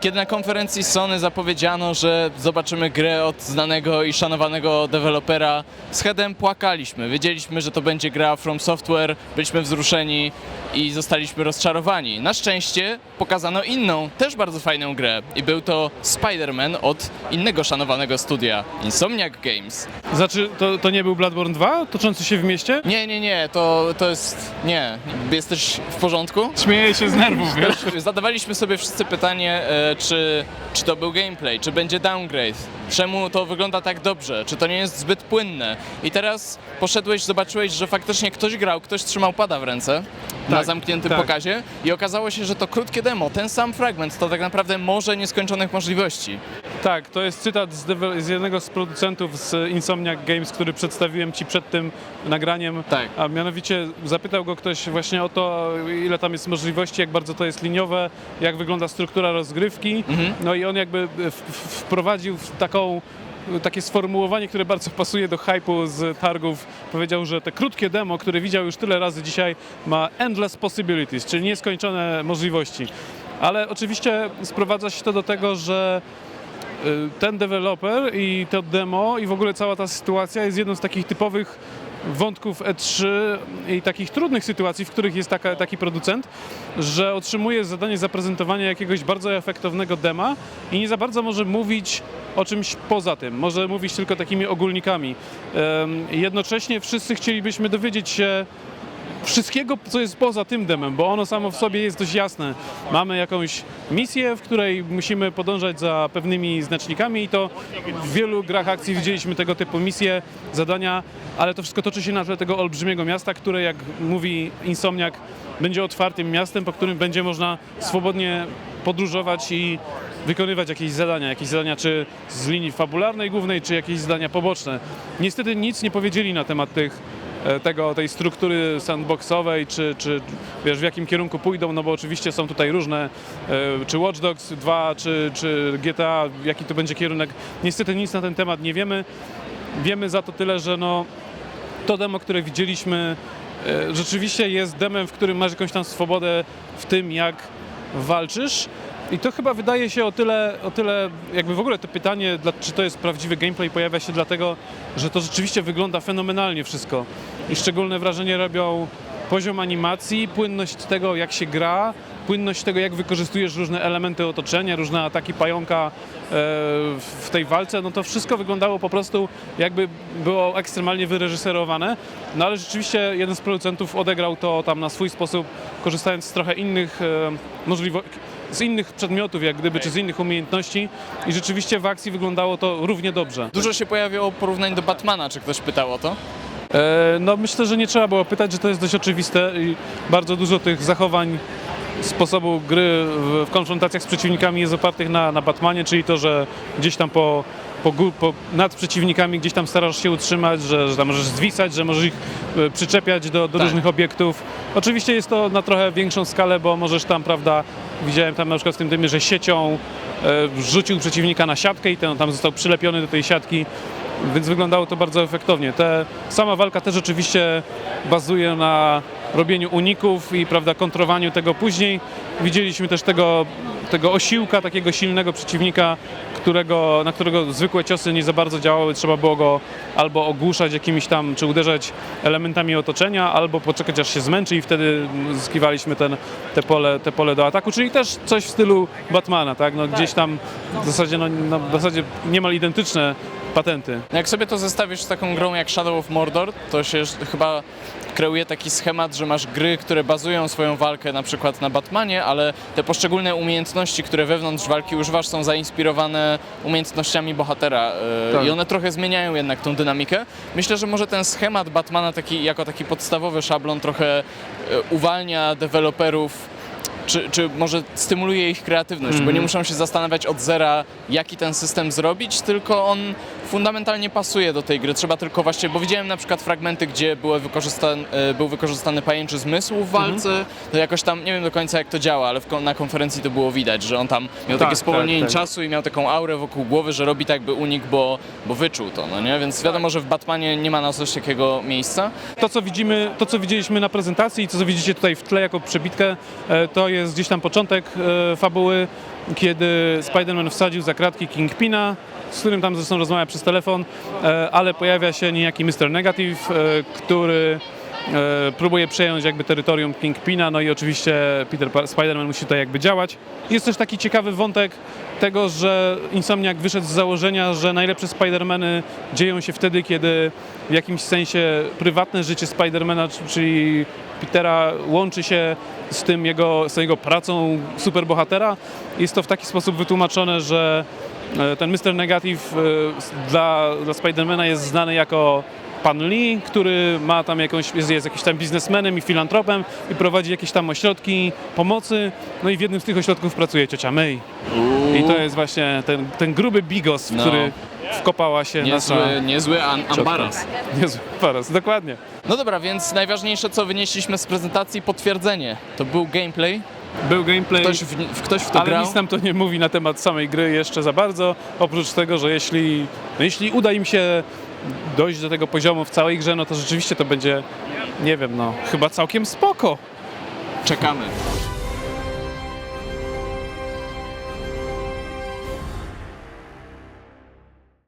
Kiedy na konferencji Sony zapowiedziano, że zobaczymy grę od znanego i szanowanego dewelopera, z Headem płakaliśmy. Wiedzieliśmy, że to będzie gra From Software, byliśmy wzruszeni i zostaliśmy rozczarowani. Na szczęście pokazano inną, też bardzo fajną grę i był to Spider-Man od innego szanowanego studia, Insomniac Games. Znaczy, to, to nie był Bloodborne 2, toczący się w mieście? Nie, nie, nie, to, to jest... nie. Jesteś w porządku? Śmieję się z nerwów, wiesz? Zadawaliśmy sobie wszyscy pytanie, e, czy, czy to był gameplay, czy będzie downgrade, czemu to wygląda tak dobrze, czy to nie jest zbyt płynne. I teraz poszedłeś, zobaczyłeś, że faktycznie ktoś grał, ktoś trzymał pada w ręce na Tak, zamkniętym tak. pokazie i okazało się, że to krótkie demo, ten sam fragment, to tak naprawdę morze nieskończonych możliwości. Tak, to jest cytat z, z jednego z producentów z Insomniac Games, który przedstawiłem Ci przed tym nagraniem. Tak. A mianowicie zapytał go ktoś właśnie o to, ile tam jest możliwości, jak bardzo to jest liniowe, jak wygląda struktura rozgrywki. Mhm. No i on jakby wprowadził w taką takie sformułowanie, które bardzo pasuje do hypu z targów. Powiedział, że te krótkie demo, które widział już tyle razy dzisiaj, ma endless possibilities, czyli nieskończone możliwości. Ale oczywiście sprowadza się to do tego, że ten deweloper i to demo i w ogóle cała ta sytuacja jest jedną z takich typowych wątków E3 i takich trudnych sytuacji, w których jest taka, taki producent, że otrzymuje zadanie zaprezentowania jakiegoś bardzo efektownego dema i nie za bardzo może mówić o czymś poza tym, może mówić tylko takimi ogólnikami. Jednocześnie wszyscy chcielibyśmy dowiedzieć się wszystkiego, co jest poza tym demem, bo ono samo w sobie jest dość jasne. Mamy jakąś misję, w której musimy podążać za pewnymi znacznikami i to w wielu grach akcji widzieliśmy tego typu misje, zadania, ale to wszystko toczy się na tle tego olbrzymiego miasta, które, jak mówi Insomniak, będzie otwartym miastem, po którym będzie można swobodnie podróżować i wykonywać jakieś zadania, jakieś zadania czy z linii fabularnej głównej, czy jakieś zadania poboczne. Niestety nic nie powiedzieli na temat tych tego, tej struktury sandboxowej, czy, czy wiesz, w jakim kierunku pójdą, no bo oczywiście są tutaj różne, e, czy Watch Dogs 2, czy, czy GTA, jaki to będzie kierunek. Niestety nic na ten temat nie wiemy. Wiemy za to tyle, że no, to demo, które widzieliśmy, e, rzeczywiście jest demem, w którym masz jakąś tam swobodę w tym, jak walczysz. I to chyba wydaje się o tyle, o tyle jakby w ogóle to pytanie, czy to jest prawdziwy gameplay, pojawia się dlatego, że to rzeczywiście wygląda fenomenalnie wszystko. I szczególne wrażenie robią poziom animacji, płynność tego, jak się gra, płynność tego, jak wykorzystujesz różne elementy otoczenia, różne ataki pająka e, w tej walce, no to wszystko wyglądało po prostu jakby było ekstremalnie wyreżyserowane, no ale rzeczywiście jeden z producentów odegrał to tam na swój sposób, korzystając z trochę innych e, możliwości, z innych przedmiotów jak gdyby, czy z innych umiejętności i rzeczywiście w akcji wyglądało to równie dobrze. Dużo się pojawiło porównań do Batmana, czy ktoś pytał o to? E, No myślę, że nie trzeba było pytać, że to jest dość oczywiste i bardzo dużo tych zachowań sposobu gry w, w konfrontacjach z przeciwnikami jest opartych na, na Batmanie, czyli to, że gdzieś tam po, po, po, nad przeciwnikami gdzieś tam starasz się utrzymać, że, że tam możesz zwisać, że możesz ich e, przyczepiać do, do Tak. różnych obiektów. Oczywiście jest to na trochę większą skalę, bo możesz tam, prawda, widziałem tam na przykład w tym dymie, że siecią e, rzucił przeciwnika na siatkę i ten tam został przylepiony do tej siatki więc wyglądało to bardzo efektownie. Te, sama walka też oczywiście bazuje na robieniu uników i prawda, kontrowaniu tego później. Widzieliśmy też tego, tego osiłka, takiego silnego przeciwnika, którego, na którego zwykłe ciosy nie za bardzo działały. Trzeba było go albo ogłuszać jakimiś tam, czy uderzać elementami otoczenia, albo poczekać aż się zmęczy i wtedy zyskiwaliśmy ten, te, pole, te pole do ataku, czyli też coś w stylu Batmana, tak? No, gdzieś tam w zasadzie, no, no, w zasadzie niemal identyczne patenty. Jak sobie to zestawisz z taką grą jak Shadow of Mordor, to się chyba kreuje taki schemat, że masz gry, które bazują swoją walkę na przykład na Batmanie, ale te poszczególne umiejętności, które wewnątrz walki używasz, są zainspirowane umiejętnościami bohatera e, Tak. i one trochę zmieniają jednak tą dynamikę. Myślę, że może ten schemat Batmana taki, jako taki podstawowy szablon trochę e, uwalnia deweloperów czy, czy może stymuluje ich kreatywność, bo nie muszą się zastanawiać od zera, jaki ten system zrobić, tylko on fundamentalnie pasuje do tej gry. Trzeba tylko właśnie, bo widziałem na przykład fragmenty, gdzie były wykorzystan, e, był wykorzystany pajęczy zmysł w walce, to jakoś tam, nie wiem do końca jak to działa, ale w, na konferencji to było widać, że on tam miał Tak, takie spowolnienie tak, tak. czasu i miał taką aurę wokół głowy, że robi tak jakby unik, bo, bo wyczuł to, no nie? Więc wiadomo, że w Batmanie nie ma na coś takiego miejsca. To co, widzimy, to, co widzieliśmy na prezentacji i to, co widzicie tutaj w tle jako przebitkę, e, to jest gdzieś tam początek e, fabuły, kiedy Spider-Man wsadził za kratki Kingpina, z którym tam zresztą rozmawia przez telefon, e, ale pojawia się niejaki Mr. Negative, e, który próbuje przejąć jakby terytorium Kingpina, no i oczywiście Peter Spider-Man musi tutaj jakby działać. Jest też taki ciekawy wątek tego, że Insomniac wyszedł z założenia, że najlepsze Spider-Many dzieją się wtedy, kiedy w jakimś sensie prywatne życie Spider-Mana, czyli Petera łączy się z tym jego, z jego pracą superbohatera. Jest to w taki sposób wytłumaczone, że e, ten Mr. Negative e, dla, dla Spidermana jest znany jako pan Lee, który ma tam jakąś, jest, jest jakimś tam biznesmenem i filantropem i prowadzi jakieś tam ośrodki pomocy. No i w jednym z tych ośrodków pracuje ciocia May. I to jest właśnie ten, ten gruby bigos, No. który wkopała się Niezły, nasza... niezły an- ambaras. Niezły paras, dokładnie. No dobra, więc najważniejsze co wynieśliśmy z prezentacji, potwierdzenie. To był gameplay, Był gameplay, ktoś w, w, ktoś w to ale grał. nic nam to nie mówi na temat samej gry jeszcze za bardzo, oprócz tego, że jeśli, no jeśli uda im się dojść do tego poziomu w całej grze, no to rzeczywiście to będzie, nie wiem, no chyba całkiem spoko. Czekamy.